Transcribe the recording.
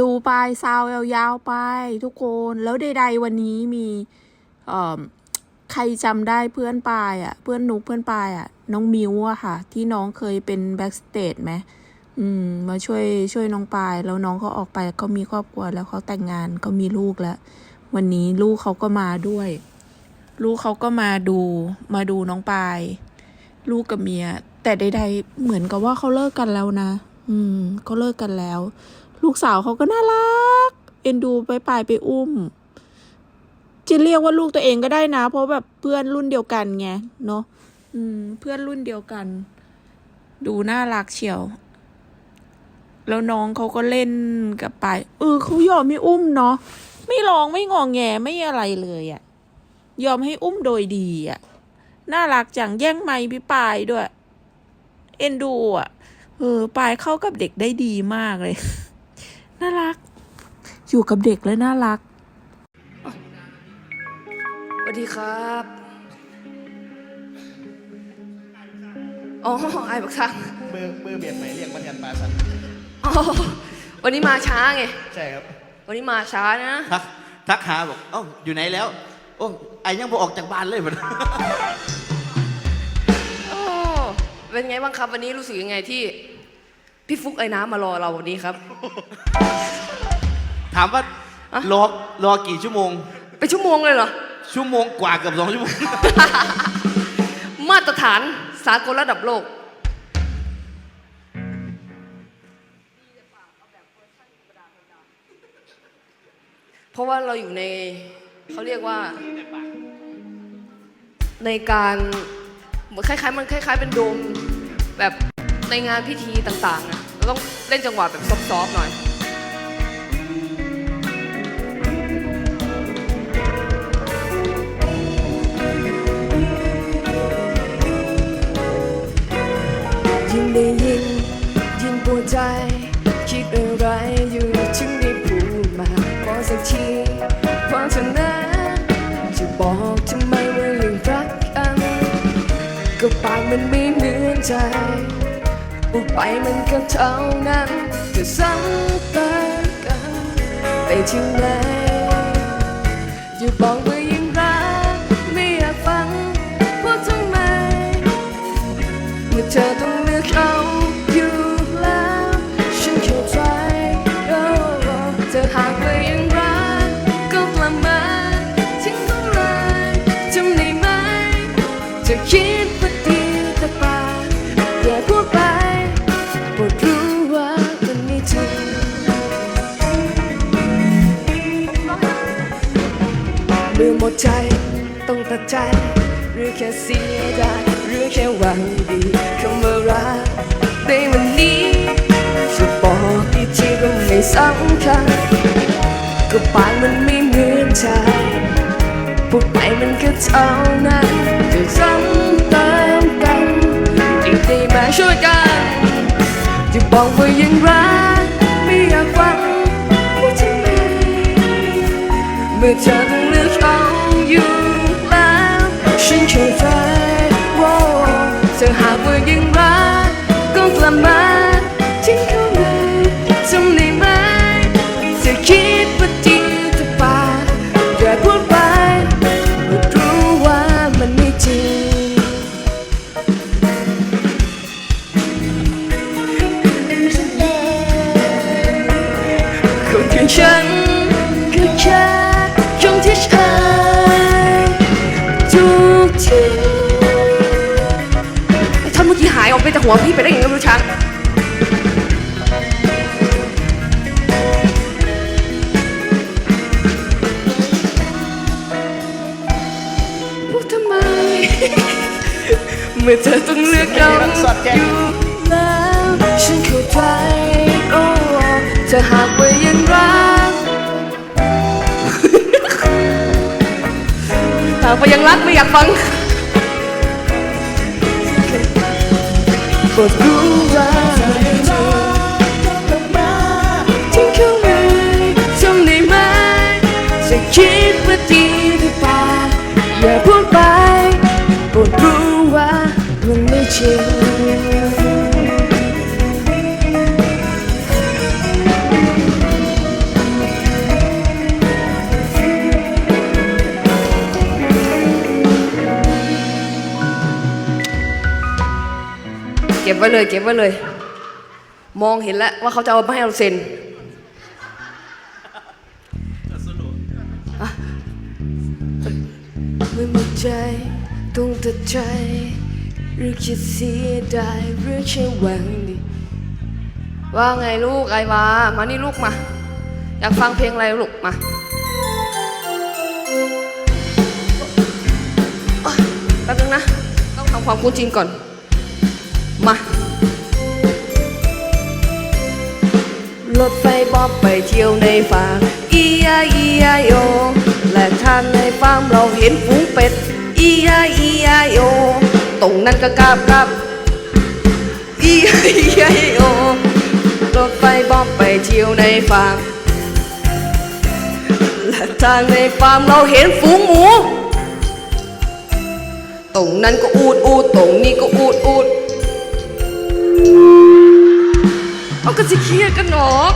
ดูไปซาวยาวๆไปทุกคนแล้วใดๆวันนี้มีใครจำได้เพื่อนปายอะ เพื่อนนุกเพื่อนปายอะ น้องมิวอะค่ะ ที่น้องเคยเป็นแบ็กสเตจไหมอืม มาช่วยช่วยน้องปาย แล้วน้องเขาออกไปเขามีครอบครัวแล้วเขาแต่งงานเขามีลูกแล้ว วันนี้ลูกเขาก็มาด้วย ลูกเขาก็มาดูมาดูน้องปาย ลูกกับเมีย แต่ใด ๆ เหมือนกับว่าเขาเลิกกันแล้วนะ อืมเขาเลิกกันแล้ว ลูกสาวเขาก็น่ารัก เอ็นดูไปปลายไปอุ้ม จะเรียกว่าลูกตัวเองก็ได้นะ เพราะแบบเพื่อนรุ่นเดียวกันไงเนาะเพื่อนรุ่นเดียวกัน ดูน่ารักเชียว แล้วน้องเขาก็เล่นกับปายเออเขายอมไม่อุ้มเนาะไม่ร้องไม่งองแงไม่อะไรเลยอะยอมให้อุ้มโดยดีอะน่ารักจังแย่งไม้พี่ปายด้วย เอ็นดูอะ เออปายเข้ากับเด็กได้ดีมากเลย น่ารัก อยู่กับเด็กแล้วน่ารักสวัสดีครับ อ๋อไอ้บักซังเบอร์เบอร์เบียดใหม่เรียกวันยันปลาสันอ๋อวันนี้มาช้าไง ใช่ครับ วันนี้มาช้านะ ทักทักหาบอกเอ้าอยู่ไหนแล้ว โอ้ไอ้ยังบอออกจากบ้านเลยมันโอ้เป็นไงบ้างครับ วันนี้รู้สึกยังไงที่ พี่ฟุกไอ้น้ำมารอเราวันนี้ครับ ถามว่าอะ รอรอกี่ชั่วโมง ไปชั่วโมงเลยเหรอ ชั่วโมงกว่าเกือบสองชั่วโมง มาตรฐานสากลระดับโลก เพราะว่าเราอยู่ในเขาเรียกว่า ในการเหมือนคล้ายๆ มันคล้าย ๆ เป็นโดมแบบ ในงานพิธีต่างๆอะเราต้องเล่นจังหวะแบบซอฟๆหน่อย ยิ่งได้ยินยิ่งปวดใจ คิดอะไรอยู่ถึงได้พูดมาขอสักทีขอเถอะนะจะบอกทำไมว่ายังรักกัน ก็ปากมันไม่เหมือนใจ พูดไปมันก็เท่านั้นจะซ้ำเติมกันไปที่ไหนอย่าบอกว่ายังรักไม่อยากฟังพูดทำไมเมื่อเธอต้องเลือกเขาอยู่แล้วฉันเข้าใจเธอหากว่ายังรักก็กลับมาทิ้งเขาเลยจำได้ไหมจะคิดว่าดีแต่ปากอย่าพูดไป เมื่อหมดใจ ต้องตัดใจ หรือแค่เสียดายหรือแค่หวังดีคำว่ารักในวันนี้จะบอกอีกทีก็ไม่สำคัญก็ปากมันไม่เหมือนใจพูดไปมันก็เท่านั้นจะซ้ำเติมกันอีกได้มาช่วยกันจะบอกว่ายังรักไม่อยากฟังพูดทำไมเมื่อเธอ ทิ้งเขาเลยจำได้ไหมเธอคิดว่าดีแต่ปากอย่าพูดไปเพราะรู้ว่ามันไม่จริง คนอย่างฉันก็แค่คนที่ใช่ทุกทีไอ้ท่อนเมื่อกี้หายออกไปจากหัวพี่ไปได้ยังไงไม่รู้ช้าง มื่อเธอต้องเลือกเราอยู่แล้วฉันเข้าใจโอ้เธอหากว่ายังรักหากว่ายังรักไม่อยากฟังก็รู้ว่าทิ้งเขาเลยทำได้ไหมจะคิดว่าดีหรือเปล่าอย่าพูดไปก็รู้ว่า เก็บไว้เลย เก็บไว้เลย มองเห็นแล้วว่าเขาจะเอามาให้เราเซ็นไม่หมดใจต้องตัดใจ หรือคิดเสียดายหรือแค่หวังดี ว่าไงลูกไอวามานี่ลูกมา อยากฟังเพลงอะไรลูกมาแป๊บนึงนะ ต้องทำความคุ้นชินก่อน มา รถไฟบอบไปเที่ยวในฟาร์มอียาอียาโยและทางในฟาร์มเราเห็นฝูงเป็ดอียาอียาโย ตรงนั้นก็กราบกราบอียาอียาโยรถไฟบอบไปเที่ยวในฟาร์มและทางในฟาร์มเราเห็นฝูงหมู ตรงนั้นก็อูดอูดตรงนี้ก็อูดอูดเอาก็สิเครียดกันเนาะ